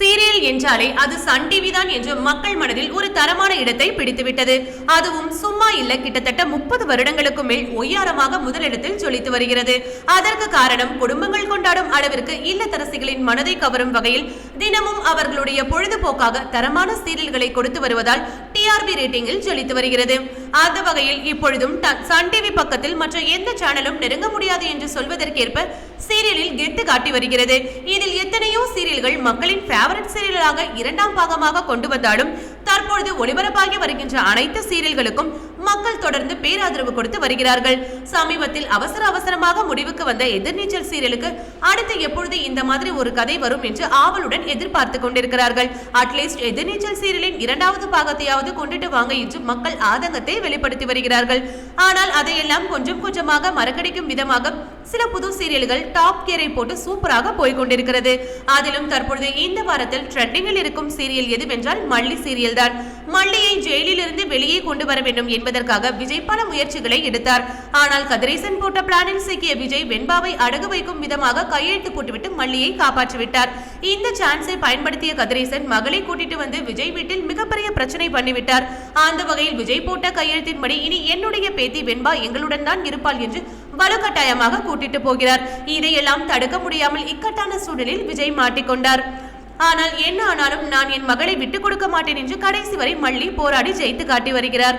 Serial என்றாலே அது Sun TV தான் என்று மக்கள் மனதில் ஒரு தரமான இடத்தை பிடித்துவிட்டது. அதுவும் சும்மா இல்ல கிட்டத்தட்ட முப்பது வருடங்களுக்கு மேல் ஒய்யாரமாக முதலிடத்தில் ஜொலித்து வருகிறது. அதற்கு காரணம் குடும்பங்கள் கொண்டாடும் அளவிற்கு இல்லத்தரசிகளின் மனதை கவரும் வகையில் தினமும் அவர்களுடைய பொழுதுபோக்காக தரமான சீரியல்களை கொடுத்து வருவதால் டிஆர்பி ரேட்டிங்கில் ஜொலித்து வருகிறது. அந்த வகையில் இப்பொழுதும் சன் டிவி பக்கத்தில் மற்ற எந்த சேனலும் நெருங்க முடியாது என்று சொல்வதற்கேற்ப சீரியலில் கெத்து காட்டி வருகிறது. இதில் எத்தனையோ சீரியல்கள் மக்களின் ஃபேவரட் சீரியலாக இரண்டாம் பாகமாக கொண்டு வந்தாலும் தற்பொழுது ஒளிபரப்பாகி வருகின்ற அனைத்து சீரியல்களுக்கும் மக்கள் தொடர்ந்து பேராதரவு கொடுத்து வருகிறார்கள். சமீபத்தில் அவசர அவசரமாக முடிவுக்கு வந்த எதிர்நீச்சல் சீரியலுக்கு அடுத்து எப்பொழுது இந்த மாதிரி ஒரு கதை வரும் என்று ஆவலுடன் எதிர்பார்த்து கொண்டிருக்கிறார்கள். அட்லீஸ்ட் எதிர்நீச்சல் சீரியலின் இரண்டாவது பாகத்தையாவது கொண்டுட்டு வாங்க என்று மக்கள் ஆதங்கத்தை வெளிப்படுத்தி வருகிறார்கள். ஆனால் அதையெல்லாம் கொஞ்சம் கொஞ்சமாக மறக்கடிக்கும் விதமாக சில புது சீரியல்கள் டாப் கியரை போட்டு சூப்பராக போய்கொண்டிருக்கிறது அதிலும் தற்பொழுது இந்த வாரத்தில் ட்ரெண்டிங்கில் இருக்கும் சீரியல் எதுவென்றால் மல்லி சீரியல் தான் மல்லியை ஜெயிலிலிருந்து வெளியே கொண்டு வர வேண்டும் என்பது என்பதற்காக விஜய் பல முயற்சிகளை எடுத்தார். ஆனால் கதிரேசன் போட்ட பிளானில் சிக்கிய விஜய் வெண்பாவை அடகு வைக்கும் விதமாக கையெழுத்து போட்டுவிட்டு மல்லியை காப்பாற்றிவிட்டார். இந்த சான்ஸை பயன்படுத்திய கதிரேசன் மகளை கூட்டிட்டு வந்து விஜய் வீட்டில் மிகப்பெரிய பிரச்சனை பண்ணிவிட்டார். அந்த வகையில் விஜய் போட்ட கையெழுத்தின்படி இனி என்னுடைய பேத்தி வெண்பா எங்களுடன் தான் இருப்பாள் என்று வலுக்கட்டாயமாக கூட்டிட்டு போகிறார். இதையெல்லாம் தடுக்க முடியாமல் இக்கட்டான சூழலில் விஜய் மாட்டிக்கொண்டார் ஆனால் என்ன ஆனாலும் நான் என் மகளை விட்டுக் கொடுக்க மாட்டேன் என்று கடைசி வரை மல்லி போராடி ஜெயித்து காட்டி வருகிறார்.